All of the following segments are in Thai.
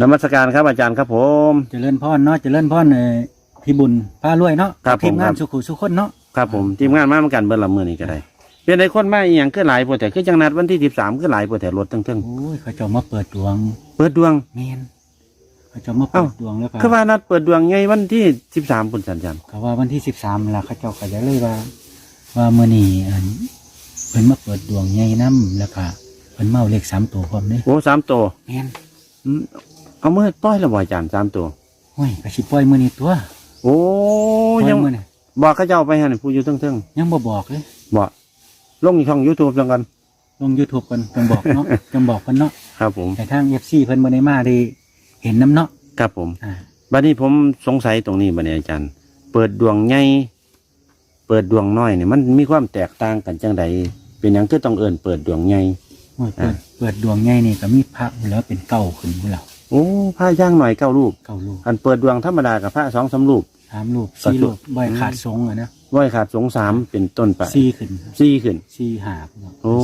นมัสการครับอาจารย์ครับผม เจริญพรเนาะเจริญพรเอ่อพี่บุญพารวยเนาะครับทีมผมงาครันบสุขุสุขคนเนาะครับผมทีมงานมาเหมือนกันเบิ่ละมือนี่ก็ได้ เป็นไอ้คนมาอีหยังคือหลายปวดแต่คือจังนัดวันที่สิบสามคือหลายปวดแต่รถทั้งโอ้ยเขาเจะมาเปิดดวงๆเปิดดวง แมนเขาเจะมาเปิดเอ้า ดวงแล้วก็คือว่านัดเปิดดวงไงวันที่สิบสามปุ่นสัญญาณเขาว่าวันที่สิบสามล่ะเขาเจ้าก็จะเลยว่า ว่ามื่อนี้อันเพิ่นมาเปิดดวงใหญ่น้ำแล้วก็เพิ่นเมาเลขสามตัวพร้อมเด้โอ้สามตัวแมนอืม เอามือป้อยและบ่อาจารย์สามตัว โอ้ยกระชิปล่อยมื่อนี้ตัวโอ้ปล่ยังมื่อนี้บอกเขาเจ้าไปฮะนี่ผู้อยู่เทั้งยังบ่บอกเลยๆบอกลงช่องยูทูบจังกัน ลงยูทูบกันจังบอกเนาะ จังบอกเพิ่นเนาะครับผม แต่ทางเอฟซีเพิ่นบ่ได้มาได้เห็นน้ำเนาะครับผม อ่าบัดนี้ผมสงสัยตรงนี้บัดนี้อาจารย์ เปิดดวงใหญ่เปิดดวงน้อยเนี่ยมันมีความแตกต่างกันจังใดเป็นหยังคือต้องเอิ้นเปิดดวงใหญ่ โอ้ยเปิดอ่าเปิดดวงใหญ่นี่ก็มีพระอยู่แล้วเป็นเก้าขึ้นอยู่แล้วโอ้ผ้าย่างหน่อยเก้ารูปเก้าลูกอันเปิดดวงธรรมดากับผ้าสองสามรูป สามลูกก็สี่จุลูกใบขาดสงอะนะไหว้ขาดสงสามเป็นต้นไปสี่ขึ้นครับสี่ขึ้นสี่หาบเนาะโอ้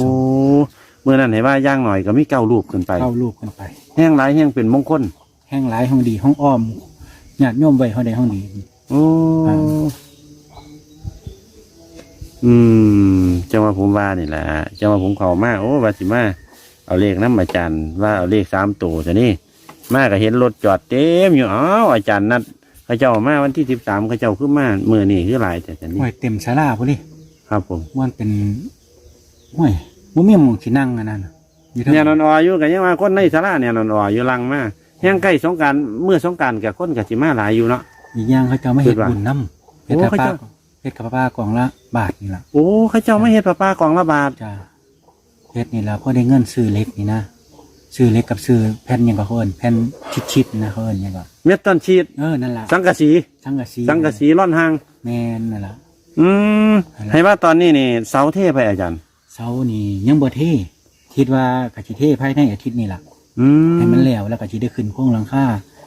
เมื่อนั้นเห็นว่าย่างหน่อยก็มีเก้ารูปขึ้นไป เก้าลูกขึ้นไป แห้งหลายแห้งเป็นมงคลแห้งหลายห้องดีห้องอ้อมญาติโยมไว้ห้องใดห้องดีโอ้ อ่าอืมจังว่าผมว่านี่แหละจังว่าผมเข้ามาโอ้ว่าสิมาเอาเลขน้ำอาจารย์ว่าเอาเลขสามตัวจะนี่มาก็เห็นรถจอดเต็มอยู่อ้าวอาจารย์นัดเขาเจ้ามาวันที่สิบสามเขาเจ้าขึ้นมาเมื่อนี่คือหลายแต่จะนี่ห้วยเต็มศาลาพุ่นดิครับผมมันเป็นห้วยบ่มีหมองสินั่งอันนั้นน่ะอยู่ทั้งเนี่ยนอนออยู่กันยังว่าคนในสาราเนี่ยนอนออยู่ลังมาแห้งใกล้สงกรารเมื่อสงกรารกับคนกับสิมาหลายอยู่เนาะอีกอย่างเขาเจะไม่เห็ดคิดว่าบุญน้ำเห็ดโอ้กับเขาป้าเจ้า เห็ดกับป้ากล่องละบาทนี่ล่ะโอ้เขาเจ้าไม่เห็ดปลาปลากล่องละบาทจ้าเฮ็ดนี่ละพอได้เงินซื้อเล็กนี่นะซื้อเล็กกับซื้อแผ่นหยังก็เขาเอิ้นแผ่นชิดๆนะเขาเอิ้นหยังก็เม็ดต้นชีดเออนั่นล่ะสังกะสี สังกะสีสังกะสีร่อนหาง แม่นนั่นล่ะอืมอะไรให้ว่าตอนนี้นี่เสาเทไปอาจารย์ เสานี่ยังบ่เทคิดว่ากะสิเทภายในอาทิตย์นี้ล่ะอืมให้มันแล้วแล้วก็สิได้ขึ้นโครงหลังคาเ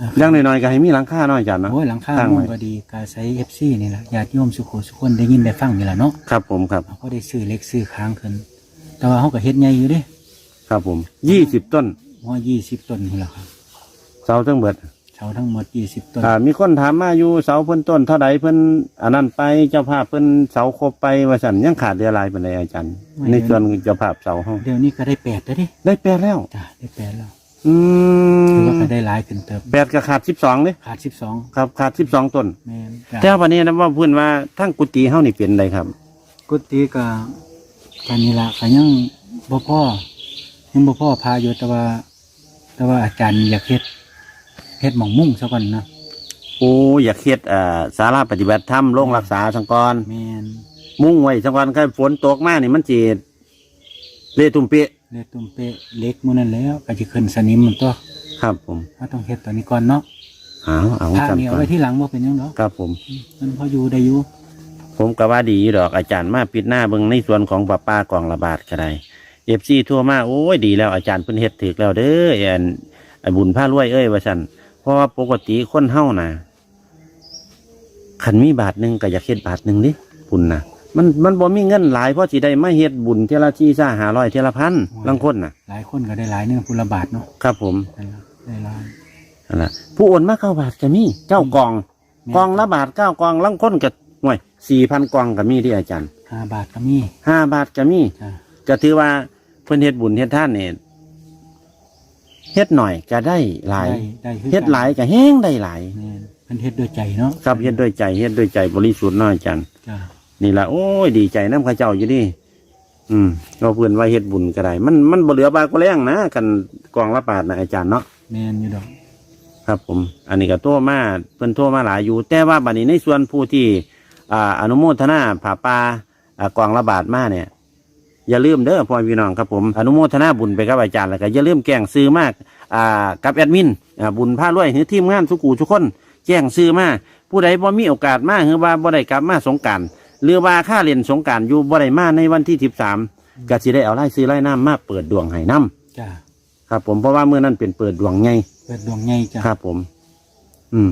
อ่ออย่างน้อยๆก็ให้มีหลังคาหน่อยอาจารย์เนาะ โอ้ยหลังคาตั้งมุไว้งก็ดีกาใช้ FC นี่ล่ะญาติโยมสุโขสุคนได้ยินได้ฟังนี่ล่ะเนาะครับผมครับพอได้ซื้อเล็กซื้อค้างขึ้น แต่ว่าเฮาก็เฮ็ดใหญ่อยู่เด้ครับผมยี่สิบต้นว่า20ต้นนี่ล่ะครับเสาทั้งเบิดเสาทั้งหมด20ต้นอ่ามีคนถามมาอยู่เสาเพิ่นต้นเท่าใดเพิ่นอันนั้นไปเจ้าภาพเพิ่นเสาครบไปว่าสั่นยังขาดเดือหลายเป็นไรอาจารย์ ในส่วนเจ้าภาพเสาห้องเดี๋ยวนี้ก็ได้แปดแล้วดิได้แปดแล้ว จ้ะได้แปดแล้ว อืถือมว่าก็ได้หลายขึ้นเติบแปดก็ขาดสิบสองเลยขาดสิบสองครับขาดสิบสองต้น แม่นจ้ะแต่วันนี้นะว่าเพื่อนว่าทั้งกุฏิเฮานี่เป็นไรครับ กุฏิก็การนี้ละก็ยังบ่พ่อยังบ่พ่อพาอยู่แต่ว่า แต่ว่าอาจารย์อยากเฮ็ดเฮ็ดหม่องมุ่งซะก่อนนะโอ้อยากเฮ็ดอ่าศาลาปฏิบัติธรรมโรงรักษาสังกร แม่นมุ่งไว้สังกรคันฝนตกมานี่มันสิเละตุ่มเปะ เลยตุ้มเปะเล็กมื้อนั้นแล้วก็สิขึ้นสนิมมันตัวครับผมเฮาต้องเฮ็ดตัวนี้ก่อนเนาะเอาเอาทางจำนี้ก่เอาอนไว้ที่หลังบ่เป็นหยังดอกครับผม มันพออยู่ได้อยู่ผมก็ว่าดีอยู่ดอกอาจารย์มาปิดหน้าเบิ่งในส่วนของป้าป้ากล่องระบาดก็ได้เอฟซีทั่วมาโอ้ยดีแล้วอาจารย์เพิ่นเฮ็ดถึกแล้วเด้อแอนไอ้บุญผ้ารวยเอ้ยว่าซั่นเพราะว่าปกติคนเฮาน่ะคันมีบาทหนึงก็อยากเฮ็ดบาทหนึงดิบุญน่ะ มันมันบ่มีเงินหลายเพราะสิได้มาเฮ็ดบุญเทยละที่ซ่าหาร้อยเทยละพันลางคนน่ะ หลายคนก็ได้หลายเนึงพุละบาทเนาะครับผมนั่นล่ะได้หลาย นั่นล่ะผู้โอนมาเก้าบาทก็มีเก้ากล่องแม่นกล่องละบาทเก้ากล่องลางคนก็ห่วยสี่พันกล่องก็มีที่อาจารย์ห้าบาทก็มีห้าบาทก็มี จ้ะก็ถือว่าเพิ่นเฮ็ดบุญเฮ็ดท่านเนี่ยเฮ็ดหน่อยก็ได้หลายได้ได้คือกันเฮ็ดหลายก็แห้งได้หลายแม่นเพิ่นเฮ็ดด้วยใจเนาะครับเฮ็ดด้วยใจเฮ็ดด้วยใจบริสุทธิ์เน้อยจันจ้ะ นี่ล่ะโอ้ยดีใจน้ำข้าเจ้าอยู่ดิอืมก็เพื่อนว่าเฮ็ดบุญก็ได้ มันมันบ่เหลือบากก็แรงนะกันกองละบาทนะอาจารย์เนาะแม่นอยู่ดอกครับ ผม อันนี้ก็โทรมาเพิ่นโทรมาหลายอยู่ แต่ว่าบัดนี้ในส่วนผู้ที่อ่าอนุโมทนาผาป่าอ่ากองละบาทมาเนี่ย อย่าลืมเด้อพ่อพี่น้องครับผมอนุโมทนาบุญไปกับอาจารย์แล้วก็อย่าลืมแจ้งซื้อมากอ่ากับแอดมินอ่าบุญผ้ารวยหรือทีมงานสุกูทุกคน แจ้งซื้อมาผู้ใดบ่มีโอกาสมาหรือว่าบ่ได้กลับมาสงกราร หรือว่าค่าเรียนสงกรารอยู่บ่ได้มาในวันที่สิบสามก็สิได้เอาไล่ซื้อไล่น้ำมาเปิดดวงให้น้จ้ะำครับ ผมเพราะว่าเมื่อนั้นเป็นเปิดดวงไงเปิดดวงใหญ่จ้ะครับ ผม อืม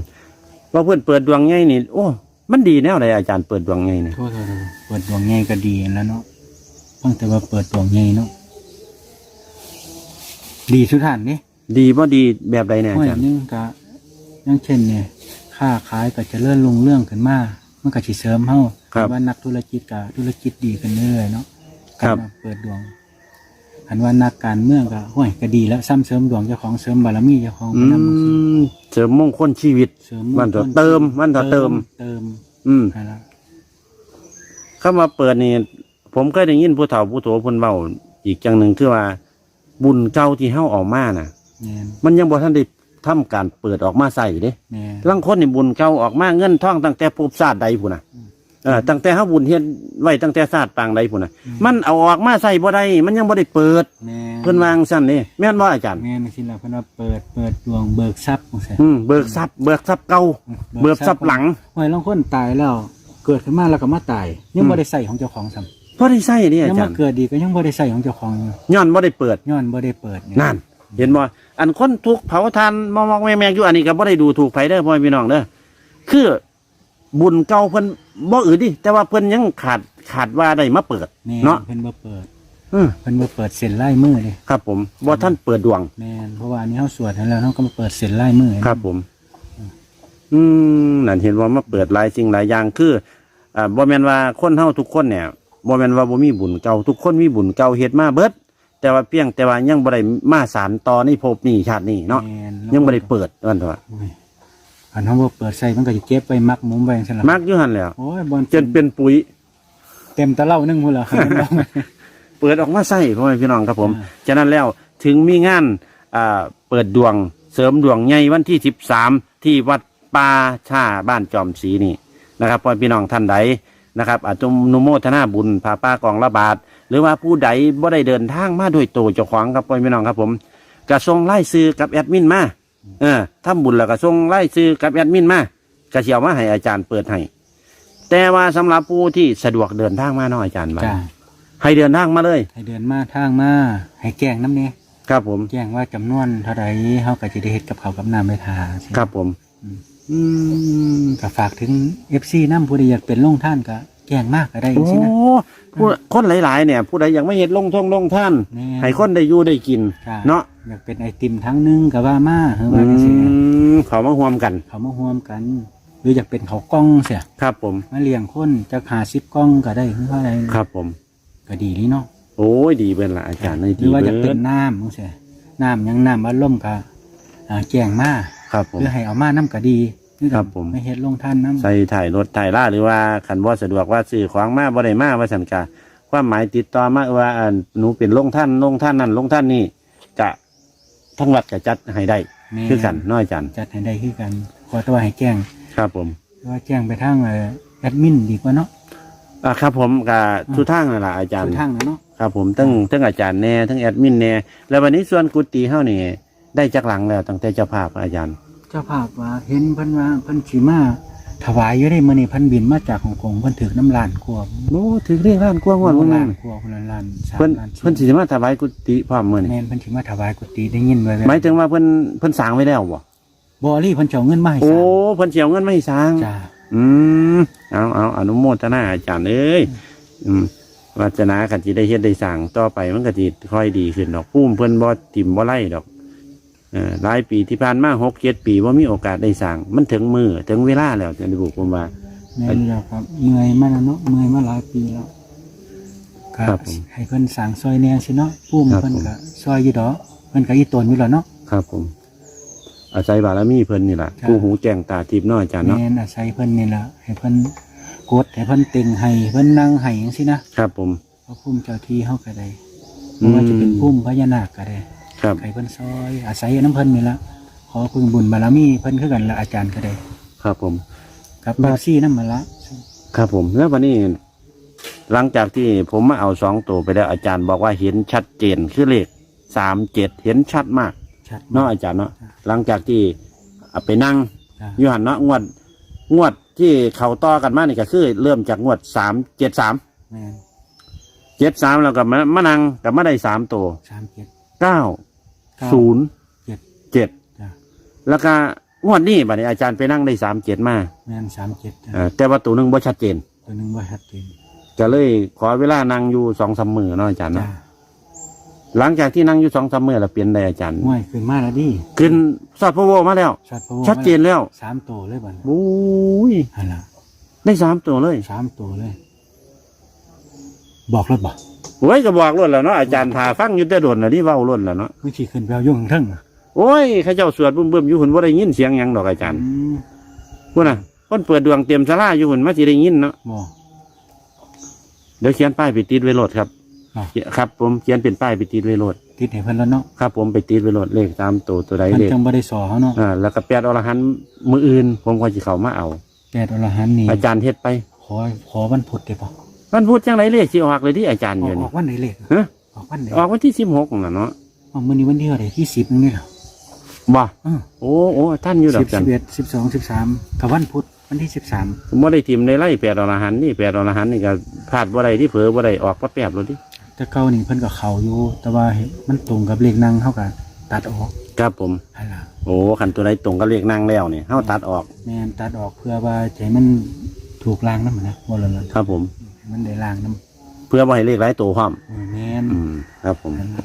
ว่าเพื่อนเปิดดวงไงนี่ โอ้ มันดีแนวใดอาจารย์เปิดดวงไงนี่โทษๆๆเปิดดวงใหญ่ก็ดีแล้วเนาะเพิ่งแต่ว่าเปิดดวงใหญ่เนาะดีสุดท่านนี่ดีบ่ดีแบบใดเนี่ยอาห้อยจารย์หนึงก็อยังเช่นเนี่ย ค้าขายก็เจะเลื่อนลงเรื่องขึ้นมามันก็สิเสริมเฮา ครับว่านักธุรกิจก็ธุรกิจดีขึ้นเรื่อยๆเนาะครับการมาเปิดดวงอันว่านักการเมืองก็ห้อยก็ดีแล้วซ้ำเสริมดวงเจ้าของเสริมบารมีเจ้าของอืไปนำมเสริมมงคลชีวิตเสริมมันจะเติมมันจะเติมเติม อืมนั่นล่ะเข้ามาเปิดนี่ผมเคยได้ยินผู้เฒ่าผู้โถเพิ่นเว้าอีกจังหนึ่งคือว่า บุญเก่าที่เฮาเออกมาน่ะแม่นมันยังบ่ทันได้ทำการเปิดออกมาใส่เด้แม่นลังคนนี่บุญเก่าออกมาเงินทองตั้งแต่ภพชาติใดพุ่นน่ะ เออตั้งแต่เฮาบุญเฮ็ดไว้ตั้งแต่ชาติปางใดพุ่นน่ะ มันเอาออกมาใส่บ่ได้มันยังบ่ได้เปิด แม่นเพิ่นวางซั่นนี่แม่นบ่อาจารย์ แม่นสิล่ะเพิ่นว่าเปิดเปิดดวงเบิกทรัพย์จังซี่อืมเบิกทรัพย์เบิกทรัพย์เก่าเบิกทรัพย์หลังห้อยลางคนตายแล้ว เกิดขึ้นมาแล้วก็มาตายยังบ่ได้ใส่ของเจ้าของซ้ำบ่ได้ใส่นี่อายังจามารย์เกิดดีก็ยังบ่ได้ใส่ของเจ้าของอยู่ย้อนบ่ได้เปิดย้อนบ่ได้เปิดเยนั่นเห็นบ่อันคนทุกข์เผาทานมองๆแม่ๆอยู่อันนี้ก็บ่ได้ดูถูกไผเด้อพ่อพี่น้องเด้อคือ บุญเก่าเพิ่นบ่อื่นดิแต่ว่าเพิ่นยังขาดขาดว่าได้มาเปิดนี่เนาะเพิ่นบ่เปิดอืมเพิ่นบ่เปิดเส้นลายมือเลยครับผมบ่ท่านเปิดดวง แม่นเพราะว่าอันนี้เฮาสวดให้แล้วเฮาก็มาเปิดเส้นลายมือให้ครับผม อืมนั่นเห็นว่ามาเปิดหลายสิ่งหลายอย่างคืออ่าบ่แม่นว่าคนเฮาทุกคนเนี่ยบ่แม่นว่าบ่มีบุญเก่าทุกคนมีบุญเก่าเฮ็ดมาเบิด แต่ว่าเพียงแต่ว่ายังบ่ได้มาสานต่อในภพนี้ชาตินี้เนาะแม่นยังบ่ได้เปิดว่าซั่นว่าโอ้ย อันเฮาบ่เปิดใส่มันก็สิเก็บไว้มักหมุมไว้จังซั่นล่ะมักอยู่หั่นแหล้วโอ้ยบ่จนเป็นปุ๋ย เต็มตะเล่านึงพุ่นล่ะเปิดออกมาใส่พ่อแม่พี่น้องครับผม อ่าฉะนั้นแล้วถึงมีงานอ่าเปิดดวงเสริมดวงใหญ่วันที่สิบสามที่วัดป่าชาบ้านจอมศรีนี่นะครับพ่อพี่น้องท่านใดนะครับ อาจจะนุโมทนาบุญพาป้ากองระบาดหรือว่าผู้ใดบ่ได้เดินทางมาด้วยตัวเจ้าของครับพ่อพี่น้องครับผมกระทรงไล่ซื้อกับแอดมินมา เออทำบุญแล้วก็ส่งไล่ซื้อกับแอดมินมากระเชียวมาให้อาจารย์เปิดให้แต่ว่าสำหรับผู้ที่สะดวกเดินทางมาเนาะอาจารย์ว่าจ้าให้เดินทางมาเลย ให้เดินมาทางมาให้แจ้งน้ำเนี่ยครับผม แจ้งว่าจำนวนเท่าไรเฮาก็จะได้เฮ็ดกับเขาวกับน้ำไปทาสิครับผม อืมอืมก็ฝากถึง FC น้ำผู้ใดอยากเป็นลงท่านก็แจ้งมากก็ได้โอ้สินะผู้คนหลาย ๆ เนี่ย ผู้ใดอยากไม่เห็นลงท่องลงท่านแม่ให้คนได้อยู่ได้กินจ้าเนาะอยากเป็นไอติมทั้งหนึงก็ว่ามาเฮืออืว่าจังซี่นะมเขามาห่วมกัน เขามาร่วมกัน หรืออยากเป็นเขาวกล้องเสียครับผม มาเลี้ยงคนจะหาสิบกล้องก็ได้เฮือว่าอะไรครับผม ก็ดีนี่เนาะ โอ้ยดีเป็นละอาจารย์ในหรืดีอว่าเบิจะเป็นดน้ำจังซี่น้ำยังน้ำว่าล่มก็อ่าแจ้งมาครับผมเพื่อให้เอามาน้ำก็ดี นี่ก็ครับผมไม่เฮ็ดลงท่านน้ำใส่ถ่ายรถถ่ายล่าหรือว่าขันบ่สะดวกว่าซื้อของมาบ่ได้มาว่าสันกาความหมายติดต่อมาว่าอ่าหนูเป็นลงท่านลงท่านนั่นลงท่านนี่กะทั้งวัดกะจัดให้ได้ แม่คือกันเน้อยจันจัดให้ได้คือกันขอตัวให้แจ้งครับผม ว่าแจ้งไปทางเอ่อแอดมินดีกว่าเนาะ อ่าครับผมกะทุกทางนั่นแหละอาจารย์คือทางนะเนาะครับผมทั้งทั้งอาจารย์แน่ทั้งแอดมินแน่แล้ววันนี้ส่วนกุฏิเฮานี่ได้จักหลังแล้วตั้งแต่เจ้าภาพอาจารย์ เจ้าภาพว่าเห็นเพิ่นว่าเพิ่นสิมาถวายอยู่ได้มื้อนี้เพิ่นบินมาจากฮ่องกงเพิ่นถึกน้ำลานกวบโอ้ถือเรียกล้านกว้างวันวันล้านั้นนกวบเพิ่นล้านสามเพิ่นล้านสี่เพิ่นสิมาถวายกุฏิพร้อมมื้อนี่แม่นเพิ่นสิมาถวายกุฏิได้ยินไว้หมายถึงว่าเพิ่นเพิ่นสร้างไว้แล้วบ่บ่ลี่เพิ่นจะเอาเงินมาให้โอ้สร้างเพิ่นสิเอาเงินมาให้สร้าง จ้าอืมเอาเอาอนุโมทนาอาจารย์เอ้ยอืมวาสนากันสิได้เฮ็ดได้สร้างต่อไปมันก็สิค่อยดีขึ้นดอกพุ่มเพิ่นบ่ติ่มบ่ไล่ดอกเออ หลายปีที่ผ่านมา6 7ปีบ่มีโอกาสได้สร้างมันถึงมือถึงเวลาแล้วจะได้บอกผมว่า แม่นแล้วครับเมื่อยมาแล้วเนาะเมื่อยมาหลายปีแล้วก็ครับผมให้เพิ่นสร้างซอยแหน่สิเนาะปุ้มครับเพิ่นผม ก็ซอยอยู่ดอกเพิ่นก็อีตนอยู่แล้วเนาะ ครับผม อาศัยบารมีเพิ่นนี่แหละครับ ผู้หูแจ้งตาทิพย์เน้อยจารย์เนาะแม่นอาศัยเพิ่นนี่ล่ะให้เพิ่นกดให้เพิ่นเต็งให้เพิ่นนั่งให้จังซี่นะครับผมพระพุ่มเจ้าที่เฮาก็ได้บ่ว่าจะเป็นพุ่มพญานาคก็ได้ ครับให้เพิ่นซอยอาศัยน้ำเพิ่นนี่ล่ะขอพึ่งบุญบารมีเพิ่นคือกันละอาจารย์ก็ได้ครับผมกับบัซี่นำมาละครับผม แล้ววันนี้ หลังจากที่ผมมาเอาสองตัวไปแล้วอาจารย์บอกว่าเห็นชัดเจนคือเลขสามเจ็ดเห็นชัดมากชัดเนาะอาจารย์เนาะครับหลังจากที่เอาไปนั่งจ้ะอยู่หันเนาะงวด งวดที่เขาต่อกันมานี่ก็คือ เริ่มจากงวดสามเจ็ดสามแม่นเจ็ดสามแล้วก็มามานั่งกับมาได้สามตัว37เก้าเก้า ศูนย์เจ็ดเจ็ดจ้ะ แล้วก็งวดนี้บัดนี้อาจารย์ไปนั่งได้สามเจ็ดมาแม่น37จ้ะเอ่อแต่ว่าตัวหนึ่งบ่ชัดเจนตัวหนึงบ่ชัดเจนก็เลยขอเวลานั่งอยู่สองสามมือเนาะอาจารย์จ้ะเนาะหลังจากที่นั่งอยู่สองสามมื้อแล้วเปลี่ยนได้อาจารย์ง่วยขึ้นมาแล้วดิขึ้นซอดพระโวมาแล้ว ชัดพะวงชัดเจนแล้วสามตัวเลยบัดโอ้ยฮันล่ะได้สามตัวเลย สามตัวเลย บอกแล้วบอก โอ้ยก็บอกล้วนแล้วเนาะอาจารย์พาฟังอยู่แต่โดนแล้วนี่เว้าล้วนแล้วเนาะเมื่อกี้ขึ้นไปเอายุ่งข้างเทั้งโอ้ยเข้าเจ้าสวดบึ้มๆอยู่หุ่นว่าได้ยินเสียงหยังดอกอาจารย์อืมพูดน่ะคนเปิดดวงเตรียมสลาอยู่หุ่นมาสิได้ยินเนาะบอกเดี๋ยวเขียนป้ายไปติดไว้โหลดครับอะครับ ผมเขียนเป็นป้ายไปติดไว้โหลดติดให้เพิ่นแล้วเนาะครับ ผมไปติดไว้โหลดเลขตามตัวตัวใดมันเลขจังบ่ได้สอเขาเนาะอ่าแล้วก็แปดอรหันต์มืออื่น ผมก็จะเข้ามาเอาแปดอรหันต์นี่อาจารย์เฮ็ดไป ขอขอวันพุธได้ปะ มันพูดจังไรเลขสิออกเลยที่อาจารย์อออกยู่อนี่ อกวันไหนเลขฮะ ออกวันไหนออกวันที่สิบหกน่ะเนาะออกมื้อนี้วันที่เท่าไหร่ที่สิบนึงนี่เหรอบ่เออโอ้โอ้ท่านอยู่ดอสิกบจัสินบเอ็ดสิบสองสิบสามกับวันพุธวันที่สิบสามผมบ่ได้ทิมในไล่แปดอรหันต์นี่แปดอรหันต์นี่ก็พลาดบ่ได้ที่เผลอบ่ได้ออกปะแป๊บเลยดิแต่เก่านี่เพิ่นก็เข้าอยู่ แต่ว่าเห็นมันตรงกับเลขนั่งเฮาก็ตัดออกครับผมหั่นล่ะโอ้ขันตัวใดตรงก็เลขนั่งแล้วนี่เฮาตัดออกแม่นตัดออกเพื่อว่าจะให้มันถูกล้างนำนะบ่ล่ะล่ะครับผมให้ มันได้ล้างนำเพื่อบ่ให้เลขหลายตัวพร้อม แม่นอืม ครับผมนั่นล่ะ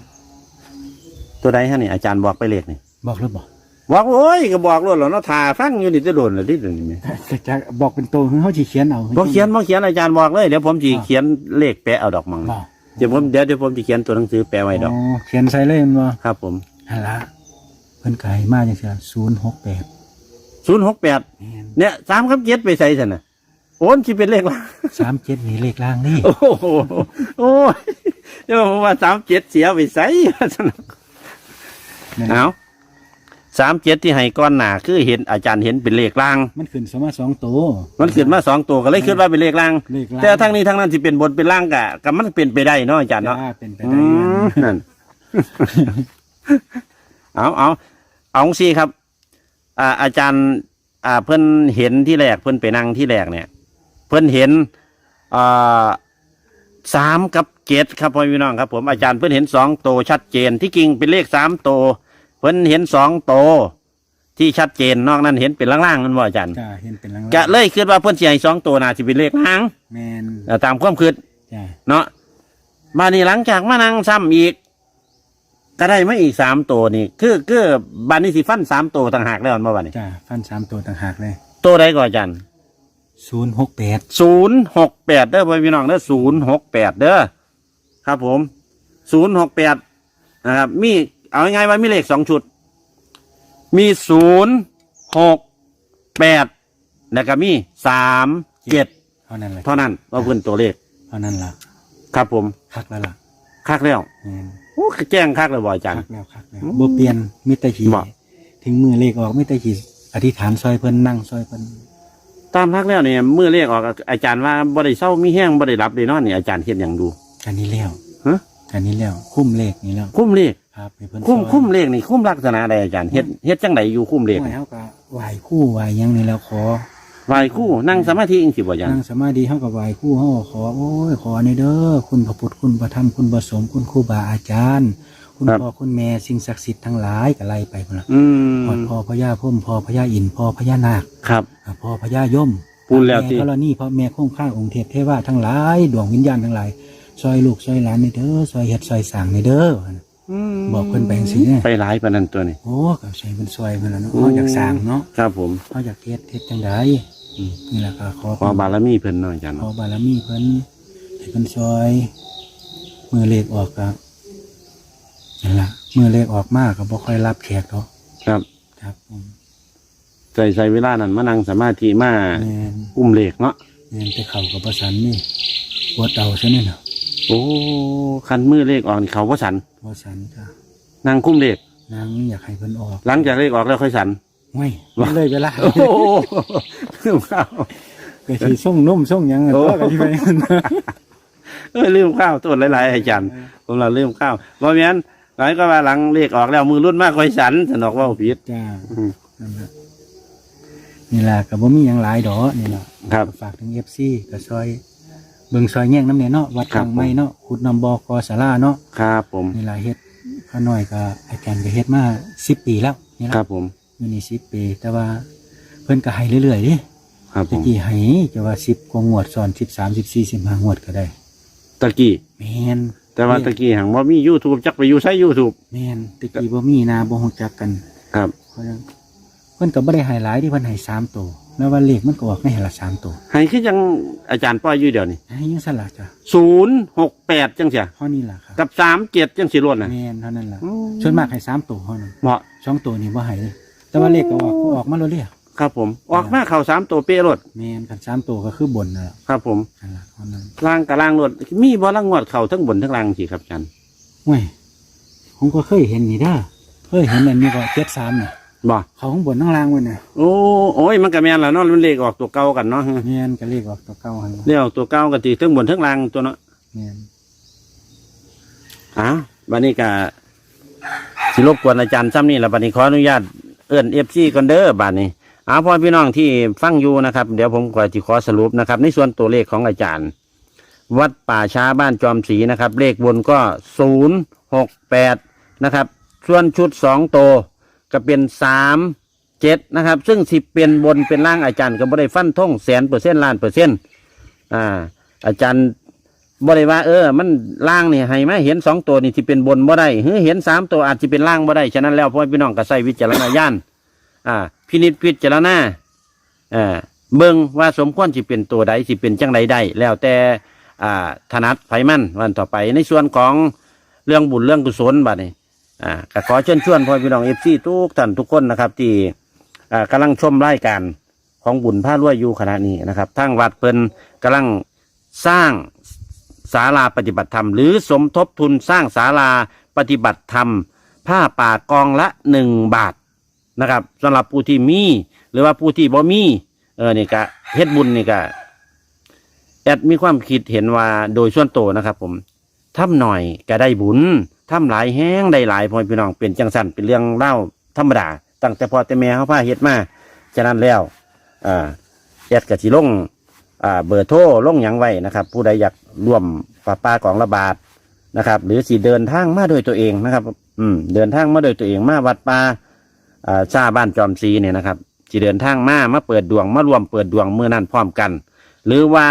ตัวใดฮะนี่อาจารย์บอกไปเลขนี่บอกแล้วบอกบอกโอ้ยก็บอกรถแล้วเนาะถ่าฟังอยู่นี่จะโดนแล้วที่เดี๋ยวนี้แม่จะจะบอกเป็นตัวคือเฮาสิเขียนเอาบ่เขียนบ่เขียนอาจารย์บอกเลยเดี๋ยวผมสิเขียนเลขแปะเอาดอกมังบอกเดี๋ยวผมเดี๋ยวเดี๋ยวผมจะเขียนตัวหนังสือแปะไว้ดอก อ๋อเขียนใส่เลยแมันบ่ครับ ผมหั่นล่ะเพิ่นก็ให้มาจังซี่068ศูนย์หกแปดแม่นเนี่ยสามกับเจ็ดไปใส่สันน่ะ โอนที่เป็นเลขละ37นี่เลขล่างนี่โอ้โหโอ้ยเดี๋ยวผมว่าสามเจ็ดเสียไปใส่สันน่ะนั่นเอาสามเจ็ดที่ให้ก้อนหนาคือเห็นอาจารย์เห็นเป็นเลขล่าง มันขึ้นสมาสองตัวมันขึ้นมาสองตัวก็เลยคิดว่าเป็นเลขล่างเลขล่าง แต่ทั้งนี้ทั้งนั้นที่เป็นบนเป็นล่างกะกับมันเป็นไปได้เนาะอาจารย์เนาะจ้เป็นไปอืได้มนั่นเอาเอาเอาสิครับอ่าอาจารย์ อ่าเพิ่นเห็นที่แรกเพิ่นไปนั่งที่แรกเนี่ย เพิ่นเห็นอ่าสามกับเจ็ดครับพ่อพี่น้องครับ ผมอาจารย์เพิ่นเห็นสองโตวชัดเจนที่จริงเป็นเลขสามโตวเพิ่นเห็นสองโตวที่ชัดเจนนอกนั้นเห็นเป็นล่างๆนั่นว่าอาจารย์จ้าเห็นเป็นล่างกะเลยคิดว่าเพิ่นสิให้สองโตวน่าสิเป็นเลขล่างแมนอ่าตามความคิดจ้าเนาะมานี่หลังจากมานั่งซ้ำอีกก็ได้มาอีกสามตัวนี่คือคือบานนี้สิฟันสามตัวต่างหากแล้วอันเมื่อวานนี้จ้าฟันสามตัวต่างหากเลยตัวใดก่อนอาจารย์ ศูนย์หกแปดศูนย์หกแปดเด้อพ่อพี่น้องเด้อศูนย์หกแปดเด้อครับผมศูนย์หกแปดนะครับมีเอาง่ายๆว่ามีเลขสองชุด มีศูนย์หกแปดแล้วก็มีสามเจ็ดเท่านั้นเลยเท่านั้นว่าเพื่นตัวเลขเท่านั้นล่ะ ครับผมคักแล้วล่ะคักแล้วแมนโอ้แจ้งคักเลยบ่อาจารย์คักแล้วคักแล้วบ่เปลี่ยนมิตรขีบ่ ถึงมือเลขออกมิตรขีอธิษฐานซอยเพิ่นนั่งซอยเพิ่น ตามพักแล้วเนี่ยเมื่อเรียกออกอาจารย์ว่าบ่ได้เศร้ามีแห้งบ่ได้รับเลยเนาะนี่อาจารย์เฮ็ดอย่างดูกันนี้แล้วฮะกันนี้แล้วคุ้มเลขนี้แล้วคุ้มเลขครับให้เพิ่นคุ้มซอยคุ้มเลขนี่คุ้มลักษณะใดอาจารย์เฮ็ดเฮ็ดจังไดอยู่คุ้มเลขไหวเฮาก็ไหวคู่ไหวหยังนี่แล้วขอไหวคู่นั่งสมาธิจังสิบ่อาจารนั่ย์งสมาธิเฮาก็ไหวคู่เฮาก็ขอโอ้ยขอในเด้อคุณพระพุทธคุณพระธรรมคุณพระสงฆ์คุณครูบาอาจารย์ คุณพ่อคุณแม่สิ่งศักดิ์สิทธิ์ทั้งหลายก็ไล่ไปพุ่นล่ะอืมพ่อพ่อพญาพุ่มพ่อพญาอินทร์พ่อพญานาคครับ อ่าพ่อพญายมพูดแล้วสิม่ธรณีพ่อแม่คงข้างองค์เทพเทวาทั้งหลายดวงวิญญาณทั้งหลายซอยลูกซอยหลานในเด้อซอยเฮ็ดซอยสร้างในเด้อบอกเพิ่นไปจังซี่เนี่ยไปหลายปานนั้นตัวนี่โอ้ก็ใช้เป็นซอยเพิ่นล่ะเนาะเฮาอยากสร้างเนาะครับผม เฮาอยากเฮ็ดเฮ็ดจังไดอืม นี่แหละก็ขอขอบารมีเพิ่นเนาะอาจารย์ขอเนาะบารมีเพิ่นให้เพิ่นซอยมือเลขออกก็ นั่นล่ะมือเลขออกมากก็บ่ค่อยรับแขกดอกครับครับผมใส่ใส่เวลานั้นมานั่งสมาธิมาแม่นอุ้มเลขเนาะแม่นไปเข้ากับประสันนี่ปวดเตาซะนี่น่ะโอ้คันมือเลขออกนี่เขาบ่สันบ่สันจ้ะนั่งคุ้มเลขนางอยากให้เพิ่นออกหลังจากเลขออกแล้วค่อยสันห้วยไม่เลยเวลาโอ้โหลืมข้าวก็สิส่งนุ่มส่งหยังอะโอ้ตัวก็สิไปนั่นนะเอ้ยลืมข้าวตัวหลายๆอาจารย์ผมเราลืมข้าวเพราะงั้น หลายก็ว่าหลังเลขออกแล้วมือรุ่นมากค่อยสันสนอกว่าผิดจ้าอืม นั่นล่ะนี่ล่ะก็บ่มีหยังหลายดอกนี่ล่ะครับฝากถึง FC ก็ซอย เบิ่งซอยแย่งน้ำเนี่ยเนาะวัดครับ ทางไม้เนาะขุดน้ำบ่อกอศาลาเนาะครับผม นี่ล่ะเฮ็ดข้าน้อยก็อาจารย์ก็เฮ็ดมา10ปีแล้วนี่ครัล่ะบผม อยู่นี่10ปี แต่ว่าเพิ่นก็ให้เรื่อยๆดิครับผตะมกี้ให้จะว่า10กว่างวดซ้อน13 14 15งวดก็ได้ตะกี้แม่น แต่ว่าตะกี้หังว่ามี YouTube จักไปอยู่ใช้ YouTube แม่นตะกี้บ่มีนาบ่ฮู้จักกันครับ เพราะฉะนั้นเพิ่นก็บ่ได้ให้หลายที่เพิ่นให้สามตัวแม้ว่าเลขมันก็ออกในละสามตัวให้คือยังอาจารย์ป้อยอยู่เดี๋ยวนี้ให้ยังสลักจ้ะศูนย์หกแปดจังเสียเท่านี้ล่ะครับกับสามเจ็ดจังสิล้วนนะแม่นเท่านั้นล่ะอืมส่วนมากให้สามตัวเท่านั้นเหมาะสองตัวนี่บ่ให้เลยแต่ว่าเลขก็ออกก็ออกมาแล้วเด้ ครับผม ออกมาเข่าสามตัวเป๊ะรถแม่นกันสามตัวก็คือบนนั่นล่ะครับผมนั่นล่ะเท่านั้นล่างกับล่างรถมีบ่ล่างงวดเข่าทั้งบนทั้งล่างสิครับอาจารย์เว้ยผมก็เคยเห็นนี่เด้อเคยเห็นอันนี้ก็เจ็ดสามน่ะบ่เขาข้างบนข้างล่างมันน่ะโอ้โอ้ยมันก็แม่นแล้วเนาะมันเลขออกตัวเก่ากันเนาะแม่นก็เลขออกตัวเก่าหั่นล่ะเลขออกตัวเก่ากันทีทั้งบนทั้งล่างตัวเนาะแม่นอ้าวบัดนี้ก็สิรบกวนอาจารย์ซ้ำนี่ละบัดนี้ขออนุญาตเอื้อนเอฟซีก่อนเด้อบัดนี้ เอาพ่อพี่น้องที่ฟังอยู่นะครับ เดี๋ยวผมก็จะขอสรุปนะครับ ในส่วนตัวเลขของอาจารย์ วัดป่าช้าบ้านจอมศรีนะครับ เลขบนก็ศูนย์หกแปดนะครับ ส่วนชุดสองโตวก็เป็นสามเจ็ดนะครับ ซึ่งสิบเป็นบนเป็นล่างอาจารย์ก็บ่ได้ฟันท่งแสนเปอร์เซ็นต์ล้านเปอร์เซ็นต์อ่าอาจารย์บ่ได้ว่าเออ มันล่างนี่ให้มเห็นสองตัวนี่ที่เป็นบนบ่ได้เห็นสามตัวอาจจะเป็นล่างบ่ได้ฉะนั้นแล้วพ่อพี่น้องก็ใส่วิจารณญาณ อ่า พินิจพิจารณาอ่าเบิ่งว่าสมควรสิเป็นตัวใดสิเป็นจังใดได้แล้วแต่อ่าถนัดไฟมันวันต่อไปในส่วนของเรื่องบุญเรื่องกุศลบัดนี้อ่าก็ขอเชิญชวนพ่อพี่น้องเอฟซีทุกท่านทุกคนนะครับ ที่อ่ากำลังชมรายการของบุญผ้ารวยอยู่ขณะนี้นะครับทั้งวัดเพิ่นกำลังสร้างศาลาปฏิบัติธรรม หรือสมทบทุนสร้างศาลาปฏิบัติธรรม ผ้าป่ากองละหนึ่งบาท นะครับสำหรับผู้ที่มี หรือว่าผู้ที่บ่มี เออนี่ก็เฮ็ดบุญนี่ก็แอดมีความคิดเห็นว่าโดยส่วนตัวนะครับ ผมทำหน่อยก็ได้บุญทำหลายแห้งได้หลายพ่อพี่น้องเป็นจังสันเป็นเรื่องเล่าธรรมดาตั้งแต่พอแต่แม่เขาพาเฮ็ดมาฉะนั้นแล้วอ่าแอดกับสิลงอ่าเบอร์โทรลงหยังไว้นะครับ ผู้ใดอยากร่วมปลาปลากองระบาดนะครับ หรือสิเดินทางมาโดยตัวเองนะครับ อืมเดินทางมาโดยตัวเองมาวัดป่า อ่าชาบ้านจอมซีเนี่ยนะครับสิเดินทางมามาเปิดดวงมารวมเปิดดวงเมื่อนั้นพร้อมกัน หรือว่า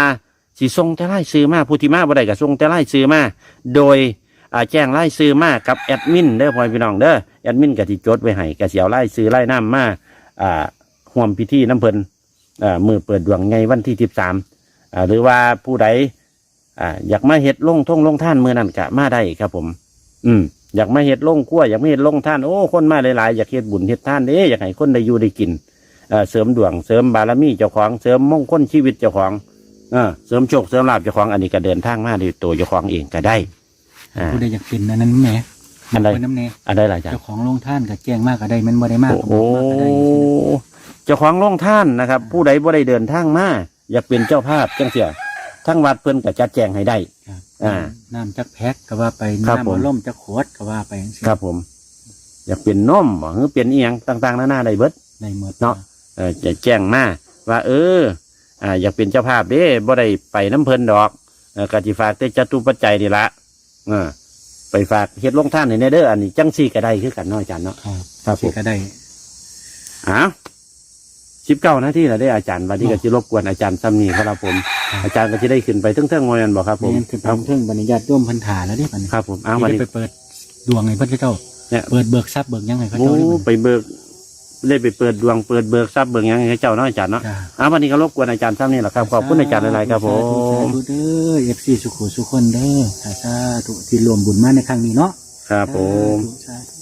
สิส่งแต่ไล่ซื้อมาผู้ที่มาบ่ได้ก็ส่งแต่ไล่ซื้อมาโดยอ่าแจ้งไล่ซื้อมากับแอดมินเด้อพ่อพี่น้องเด้อแอดมินก็สิจดไว้ให้ก็สิเอาไล่ซื้อไล่น้ำมาอ่าห่วมพิธีน้ำเพิ่นอ่ามือเปิดดวงไงวันที่สิบสามอ่าหรือว่าผู้ใดอ่าอยากมาเฮ็ดลงท่งลงท่านมือนั่นก็มาได้ครับผม อืม อยากมาเฮ็ดลงขั้วอยากมาเฮ็ดลงท่านโอ้คนมาหลายๆอยากเฮ็ดบุญเฮ็ดท่านเด้อยากให้คนได้อยู่ได้กินเอ่อเสริมดวงเสริมบารมีเจ้าของเสริมมงคลชีวิตเจ้าของเออเสริมโชคเสริมลาบเจ้าของอันนี้ก็เดินทางมาด้วยตัวเจ้าของเองก็ได้อ่าผู้ใดอยากเป็นอันนั้นแหมอันใดเป็นน้ำแน่อันใดล่ะจ๊ะเจ้าของโรงท่านก็แจ้งมากก็ได้แมันบ่ได้มากก็บโอ้อกมากก็ได้เจ้าของโรงท่านนะครับ ผู้ใดบ่ได้เดินทางมาอยากเป็นเจ้าภาพจังเสีย ทั้งวัดเพิ่นก็จัดแจงให้ได้ ครับอ่าน้ำจักแพ็กก็ว่าไปครับน้ำผมมันล่มจักขวดก็ว่าไปจังซี้ครับผม อยากเป็นนมบ่หรือเป็นอีหยังต่างๆนานาได้เบิดได้หมดเนาะ เออจะแจ้งมาว่าเอออ่าอยากเป็นเจ้าภาพเด้บ่ได้ไปน้ำเพิ่นดอกเออกติฝากแต่จตุปัจจัยนี่ละเออไปฝากเฮ็ดลงท่านให้แน่เด้ออันนี้จังซี่ก็ได้คือกันเนาะอาจารย์เนาะ ครับครับผม สิก็ได้ อ้าวสิบเก้านาทีแล้วได้อาจารย์วันนี้ก็จะรบกวนอาจารย์ซ้ำนี่ครับผม อาจารย์ก็จะได้ขึ้นไปเทิงๆงอยนันบอกครับผมแม่นคือทำเรื่องบรรยาทร่วมพันธาแล้วเด้บัดนี้ครับผมอ้าวที่วันได้นี้ไปเปิดดวงให้พระเจ้า เนี่ยเปิดเบิกทรัพย์เบิกหยังไงพระโอ้เจ้าได้บัดนี้ไปเบิกได้ไปเปิดดวงเปิดเบิกทรัพย์เบิกหยังให้เจ้าเนาะอาจารย์เนาะจ้าอ้าววันนี้ก็รบกวนอาจารย์ซ้ำนี่แหละครับขอบคุณอาจารย์หลายๆครับผสาธุมสาธุเด้อเอฟซีสุขุสุคนเด้อสาธุที่รวมบุญมาในครั้งนี้เนาะครับผม สาธุ